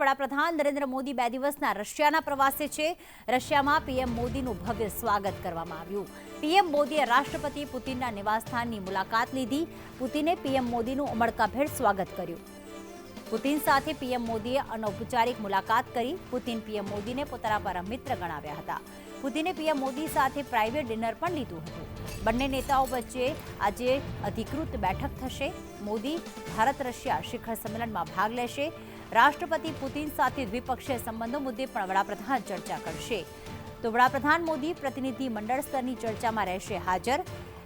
વડાપ્રધાન નરેન્દ્ર મોદી બે દિવસના રશિયાના પ્રવાસે છે. રશિયામાં પીએમ મોદીનું ભવ્ય સ્વાગત કરવામાં આવ્યું. પીએમ મોદીએ રાષ્ટ્રપતિ પુતિનના નિવાસસ્થાનની મુલાકાત લીધી. પુતિને પીએમ મોદીનું ઉમળકાભેર સ્વાગત કર્યું. પુતિન સાથે પીએમ મોદીએ અનૌપચારિક મુલાકાત કરી. પુતિન પીએમ મોદીને પોતાના પરમ મિત્ર ગણાવ્યા હતા. પુતિને પીએમ મોદી સાથે પ્રાઇવેટ ડિનર પણ લીધું હતું. બંને નેતાઓ વચ્ચે આજે અધિકૃત બેઠક થશે. મોદી ભારત રશિયા શિખર સંમેલનમાં ભાગ લેશે. રાષ્ટ્રપતિ પુતિન સાથે દ્વિપક્ષીય સંબંધો મુદ્દે પણ વડાપ્રધાન ચર્ચા કરશે. તો વડાપ્રધાન મોદી પ્રતિનિધિ મંડળ સ્તરની ચર્ચામાં રહેશે હાજર.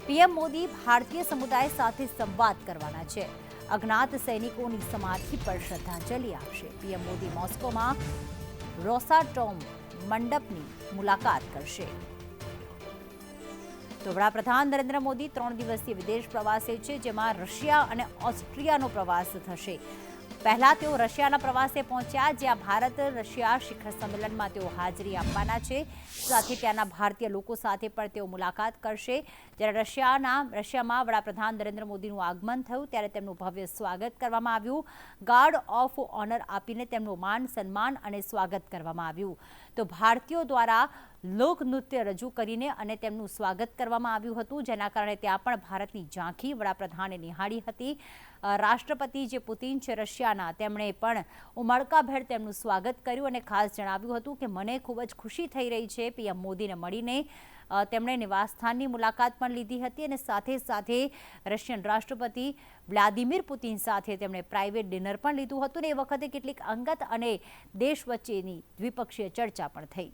પીએમ મોદી ભારતીય સમુદાય સાથે સંવાદ કરવાના છે. અજ્ઞાત સૈનિકોની સમાધિ પર શ્રદ્ધાંજલિ આપશે. પીએમ મોદી મોસ્કોમાં રોસાટોમ મંડપની મુલાકાત કરશે. તો વડાપ્રધાન નરેન્દ્ર મોદી ત્રણ દિવસીય વિદેશ પ્રવાસે છે, જેમાં રશિયા અને ઓસ્ટ્રિયાનો પ્રવાસ થશે. પહેલા તેઓ રશિયાના પ્રવાસે પહોંચ્યા, જ્યાં ભારત રશિયા શિખર સંમેલનમાં તેઓ હાજરી આપવાના છે. સાથે ત્યાંના ભારતીય લોકો સાથે પણ તેઓ મુલાકાત કરશે. જ્યારે રશિયાના, રશિયામાં વડાપ્રધાન નરેન્દ્ર મોદીનું આગમન થયું, ત્યારે તેમનું ભવ્ય સ્વાગત કરવામાં આવ્યું. ગાર્ડ ઓફ ઓનર આપીને તેમનું માન, સન્માન અને સ્વાગત કરવામાં આવ્યું. તો ભારતીયો દ્વારા લોકનૃત્ય રજૂ કરીને અને તેમનું સ્વાગત કરવામાં આવ્યું હતું. જેના કારણે ત્યાં પણ ભારતની ઝાંખી વડાપ્રધાને નિહાળી હતી. રાષ્ટ્રપતિ જે પુતિન છે રશિયાના, તેમણે પણ ઉમળકાભેર તેમનું સ્વાગત કર્યું અને ખાસ જણાવ્યું હતું કે, મને ખૂબ જ ખુશી થઈ રહી છે પીએમ મોદીને મળીને. તેમણે નિવાસસ્થાનની મુલાકાત પણ લીધી હતી અને સાથે સાથે રશિયન રાષ્ટ્રપતિ વ્લાદિમીર પુતિન સાથે તેમણે પ્રાઇવેટ ડિનર પણ લીધું હતું. ને એ વખતે કેટલીક અંગત અને દેશ વચ્ચેની દ્વિપક્ષીય ચર્ચા પણ થઈ.